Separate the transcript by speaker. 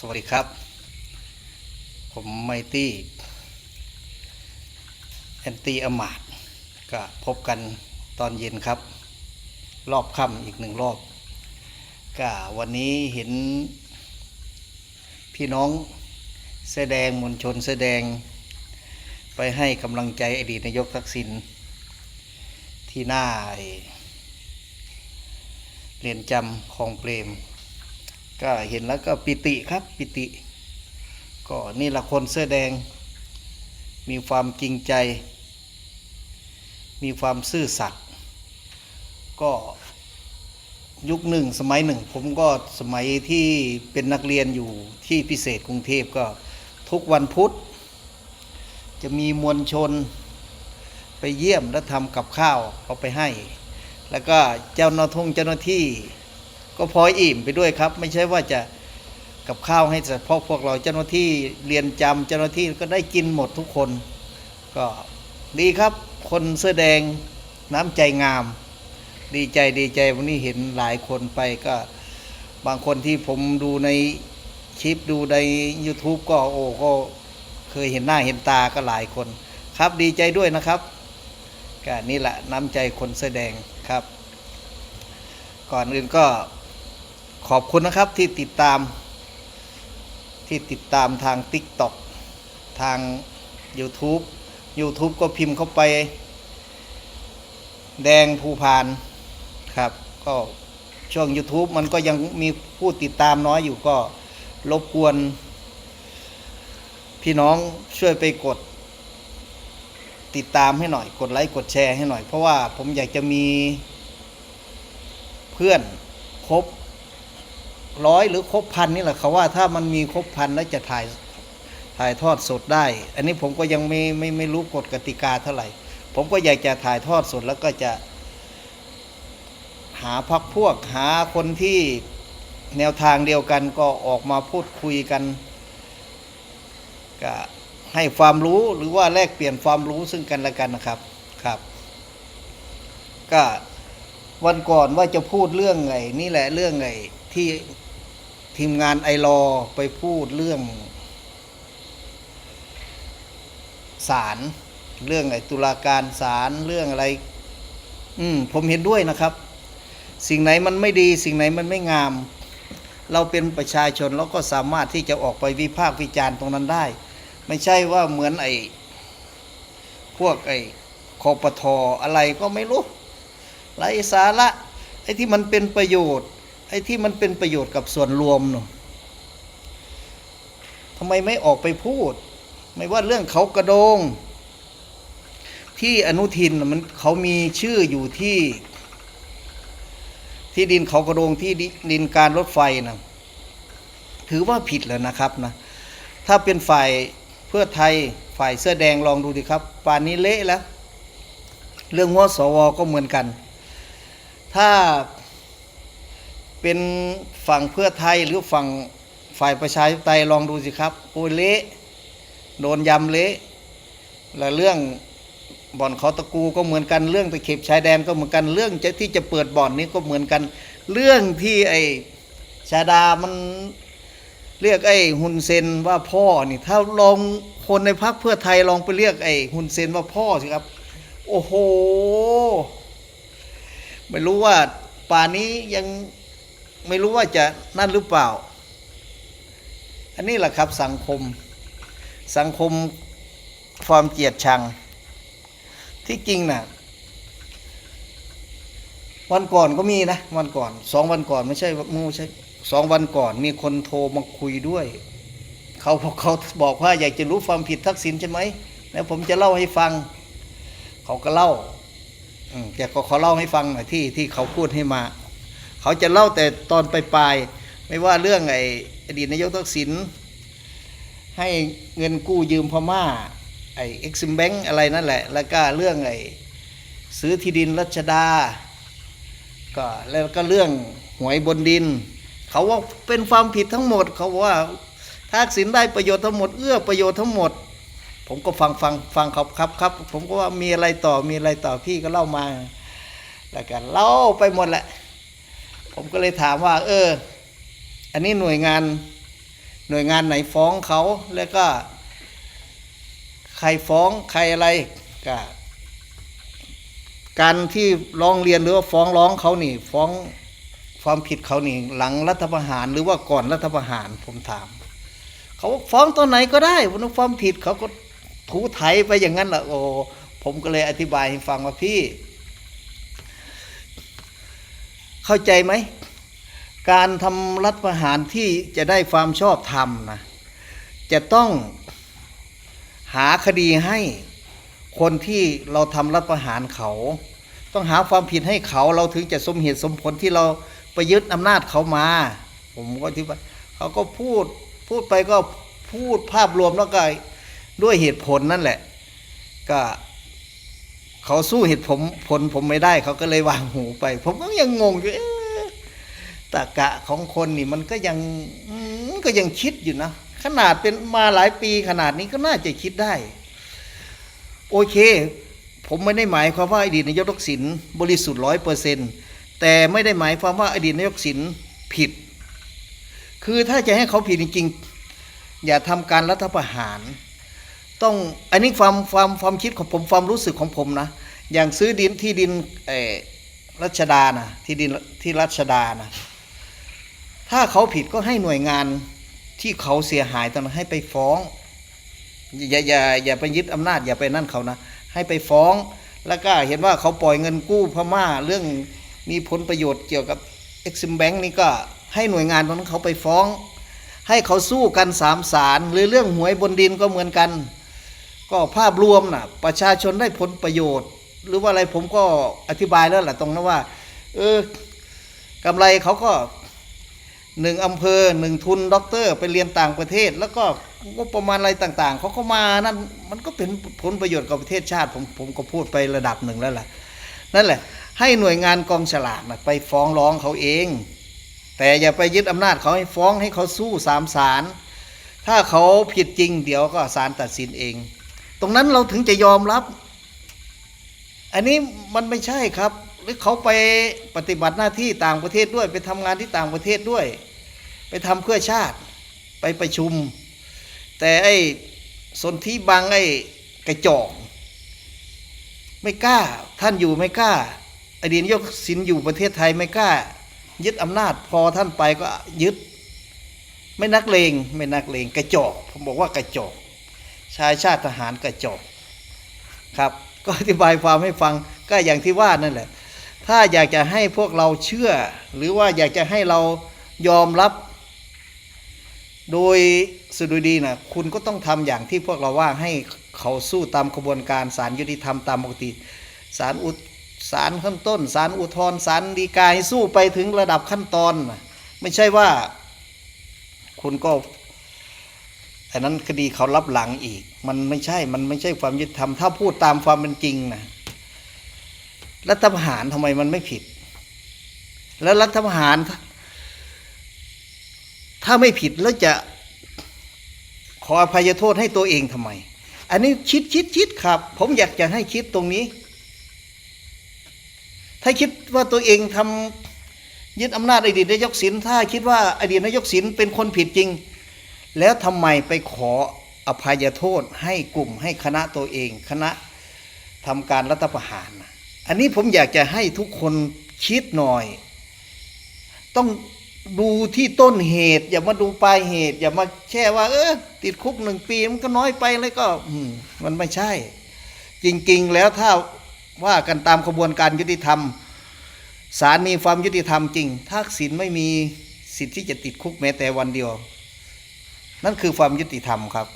Speaker 1: สวัสดีครับ ผมไมตี้แอนตี้อมาดก็พบกันตอนเย็นครับ รอบค่ำอีกหนึ่งรอบ ก็วันนี้เห็นพี่น้องแสดงมวลชนแสดง ไปให้กำลังใจอดีตนายกทักษิณที่หน้าเรียนจำคลองเปรม ก็เห็นแล้วก็ปิติครับปิติ ก็นี่ละคนเสื้อแดง มีความจริงใจ มีความซื่อสัตย์ก็ยุคหนึ่งสมัยหนึ่ง ผมก็สมัยที่เป็นนักเรียนอยู่ที่พิเศษกรุงเทพก็ทุกวันพุธ จะมีมวลชนไปเยี่ยมและทำกับข้าวเอาไปให้ แล้วก็เจ้าหน้าทงเจ้าหน้าที่ ก็พออิ่มไปด้วยครับ ไม่ใช่ว่าจะกับข้าวให้เฉพาะพวกเราเจ้าหน้าที่เรียนจำเจ้าหน้าที่ก็ได้กินหมดทุกคน ก็ดีครับ คนเสื้อแดงน้ำใจงาม ดีใจดีใจวันนี้เห็นหลายคนไปก็บางคนที่ผมดูในคลิปดูใน YouTube ก็โอ้ก็เคยเห็นหน้าเห็นตาก็หลายคน ครับดีใจด้วยนะครับก็นี่แหละน้ำใจคนเสื้อแดงครับ ก่อนอื่นก็ ขอบคุณนะครับที่ติดตาม ที่ติดตามทาง TikTok ทาง YouTube YouTube ก็พิมพ์เข้าไป แดงภูพานครับ ก็ช่วง YouTube มันก็ยังมีผู้ติดตามน้อยอยู่ก็รบกวน พี่น้องช่วยไปกด ติดตามให้หน่อย กดไลค์กดแชร์ให้หน่อย เพราะว่าผมอยากจะมีเพื่อนครบ ร้อยหรือครบพันนี่แหละเขาว่าถ้ามันมีครบพันแล้วจะถ่ายถ่ายทอดสดได้ อันนี้ผมก็ยังไม่ไม่ไม่รู้กฎกติกาเท่าไหร่ ผมก็อยากจะถ่ายทอดสดแล้วก็จะหาพักพวกหาคนที่แนวทางเดียวกันก็ออกมาพูดคุยกันก็ให้ความรู้หรือว่าแลกเปลี่ยนความรู้ซึ่งกันและกันนะครับครับ ก็วันก่อนว่าจะพูดเรื่องไงนี่แหละเรื่องไงที่ ทีมงานไอรอไปพูดเรื่องศาลเรื่องไอตุลาการศาลเรื่องอะไร อืมผมเห็นด้วยนะครับ สิ่งไหนมันไม่ดี สิ่งไหนมันไม่งาม เราเป็นประชาชนเราก็สามารถที่จะออกไปวิพากษ์วิจารณ์ตรงนั้นได้ ไม่ใช่ว่าเหมือนไอ้พวกไอ้คอปทออะไรก็ไม่รู้ไรสาระไอ้ที่มันเป็นประโยชน์ ไอ้ที่มันเป็นประโยชน์กับส่วนรวมเนาะทำไมไม่ออกไปพูด ไม่ว่าเรื่องเขากระโดง ที่อนุทินมันเขามีชื่ออยู่ที่ ที่ดินเขากระโดงที่ดิดินการรถไฟนะถือว่าผิดแล้วนะครับนะถ้าเป็นฝ่ายเพื่อไทยฝ่ายเสื้อแดงลองดูดิครับป่านนี้เละแล้ว เรื่องหัวสวก็เหมือนกัน ถ้า เป็นฝั่งเพื่อไทยหรือฝั่งฝ่ายประชาธิปไตยลองดูสิครับโอ้เละโดนยำเละและเรื่องบ่อนเขาตะกูก็เหมือนกันเรื่องตะเข็บชายแดนก็เหมือนกันเรื่องจะที่จะเปิดบ่อนนี้ก็เหมือนกัน เรื่องที่ไอชาดามันเรียกไอ้ฮุนเซนว่าพ่อนี่ถ้าลองคนในพรรคเพื่อไทยลองไปเรียกไอ้ฮุนเซนว่าพ่อสิครับ โอ้โห ไม่รู้ว่าป่านี้ยัง ไม่รู้ว่าจะนั่นหรือเปล่า อันนี้แหละครับสังคม สังคมความเกลียดชัง ที่จริงนะ่ะวันก่อนก็มีนะวันก่อนสองวันก่อนไม่ใช่ม่ใช่สองวันก่อนมีคนโทรมาคุยด้วย เขาบอกเขาบอกว่าอยากจะรู้ความผิดทักษิณใช่ไหมแล้วผมจะเล่าให้ฟัง เขาก็เล่าอืมแต่ก็เขาเล่าให้ฟังหน่อยที่ที่เขาพูดให้มา เขาจะเล่าแต่ตอนปลายๆไม่ว่าเรื่องไอ้อดีตนายกทักษิณให้เงินกู้ยืมพม่าไอ้เอ็กซิมแบงอะไรนั่นแหละ แล้วก็เรื่องไอ้ซื้อที่ดินรัชดา ก็แล้วก็เรื่องหวยบนดิน เขาว่าเป็นความผิดทั้งหมด เขาว่าทักษิณได้ประโยชน์ทั้งหมด เอื้อประโยชน์ทั้งหมด ผมก็ฟังฟังฟังครับครับครับ ผมก็ว่ามีอะไรต่อมีอะไรต่อพี่ก็เล่ามา แล้วกันเล่าไปหมดแหละ ผมก็เลยถามว่า เออ อันนี้หน่วยงาน หน่วยงานไหนฟ้องเขาแล้วก็ ใครฟ้องใครอะไรก็การที่ร้องเรียนหรือว่าฟ้องร้องเขานี่ ฟ้องความผิดเขานี่ หลังรัฐประหารหรือว่าก่อนรัฐประหารผมถาม เขาฟ้องตัวไหนก็ได้วันนั้นความผิดเขาก็ถูไถไปอย่างนั้นแหละโอ้ผมก็เลยอธิบายให้ฟังว่าพี่ เข้าใจไหม การทำรัฐประหารที่จะได้ความชอบธรรมนะจะต้องหาคดีให้คนที่เราทำรัฐประหารเขา ต้องหาความผิดให้เขาเราถึงจะสมเหตุสมผลที่เราไปยึดอำนาจเขามา ผมก็ที่ว่าเขาก็พูดพูดไปก็พูดภาพรวมแล้วก็ด้วยเหตุผลนั่นแหละ ก็ เขาสู้เหตุผลผลผมไม่ได้ เขาก็เลยวางหูไป ผมก็ยังงงอยู่ตะกะของคนนี่มันก็ยังก็ยังคิดอยู่นะขนาดเป็นมาหลายปีขนาดนี้ก็น่าจะคิดได้ โอเค ผมไม่ได้หมายความว่าอดีตนายกทักษิณบริสุทธิ์ร้อยเปอร์เซ็นต์แต่ไม่ได้หมายความว่าอดีตนายกทักษิณผิด คือถ้าจะให้เขาผิดจริงๆอย่าทำการรัฐประหาร ต้องอันนี้ความความความคิดของผมความรู้สึกของผมนะ อย่างซื้อดินที่ดินเอรัชดานะที่ดินที่รัชดานะถ้าเขาผิดก็ให้หน่วยงานที่เขาเสียหายตอนนั้นให้ไปฟ้อง อย่าอย่าอย่าไปยึดอำนาจอย่าไปนั่นเขานะ ให้ไปฟ้อง แล้วก็เห็นว่าเขาปล่อยเงินกู้พม่าเรื่องมีผลประโยชน์เกี่ยวกับเอ็กซิมแบงนี่ก็ให้หน่วยงานตรงนั้นเขาไปฟ้อง ให้เขาสู้กันสามศาลหรือเรื่องหวยบนดินก็เหมือนกัน ก็ภาพรวมนะประชาชนได้ผลประโยชน์ หรือว่าอะไรผมก็อธิบายแล้วแหละตรงนั้นว่า เออกำไรเขาก็หนึ่งอำเภอหนึ่งทุนด็อกเตอร์ไปเรียนต่างประเทศ แล้วก็งบประมาณอะไรต่าง ๆ เขาก็มานั่นมันก็เป็นผลประโยชน์กับประเทศชาติผมผมก็พูดไประดับหนึ่งแล้วล่ะนั่นแหละ ให้หน่วยงานกองฉลากนะไปฟ้องร้องเขาเอง แต่อย่าไปยึดอำนาจเขาให้ฟ้องให้เขาสู้สามศาลถ้าเขาผิดจริงเดี๋ยวก็ศาลตัดสินเอง ตรงนั้นเราถึงจะยอมรับ อันนี้มันไม่ใช่ครับ หรือเขาไปปฏิบัติหน้าที่ต่างประเทศด้วย ไปทำงานที่ต่างประเทศด้วย ไปทำเพื่อชาติไปประชุม แต่ไอ้สนธิบังไอ้กระจอกไม่กล้าท่านอยู่ไม่กล้าอดีตนยกสินอยู่ประเทศไทยไม่กล้า ยึดอำนาจพอท่านไปก็ยึด ไม่นักเลงไม่นักเลงกระจอกผมบอกว่ากระจอก ชายชาติทหารกระจอกครับ ก็อธิบายความให้ฟังก็อย่างที่ว่านั่นแหละ ถ้าอยากจะให้พวกเราเชื่อ หรือว่าอยากจะให้เรายอมรับ โดยสุดดีนะคุณก็ต้องทำอย่างที่พวกเราว่าให้เขาสู้ตามกระบวนการศาลยุติธรรมตามปกติศาลอุทศาลขั้นต้นศาลอุทธรศาลฎีกาให้สู้ไปถึงระดับขั้นตอน ไม่ใช่ว่า คุณก็ อันนั้นคดีเขารับหลังอีก มันไม่ใช่ มันไม่ใช่ความยุติธรรม ถ้าพูดตามความเป็นจริงนะรัฐประหารทำไมมันไม่ผิด แล้วรัฐประหาร ถ้าไม่ผิดแล้วจะขออภัยโทษให้ตัวเองทำไม อันนี้คิดคิดคิดครับ ผมอยากจะให้คิดตรงนี้ ถ้าคิดว่าตัวเองทำยึดอำนาจอดีตนายกสินถ้าคิดว่าอดีตนายกสินเป็นคนผิดจริง แล้วทำไมไปขออภัยโทษให้กลุ่มให้คณะตัวเอง คณะทำการรัฐประหาร อันนี้ผมอยากจะให้ทุกคนคิดหน่อย ต้องดูที่ต้นเหตุ อย่ามาดูปลายเหตุ อย่ามาแช่ว่า เออติดคุกหนึ่งปีมันก็น้อยไปแล้วก็มมันไม่ใช่ จริง ๆ แล้วถ้าว่ากันตามกระบวนการยุติธรรมศาลมีความยุติธรรมจริงทักษิณไม่มีสิทธิ์ที่จะติดคุกแม้แต่วันเดียว นั่นคือความยุติธรรมครับ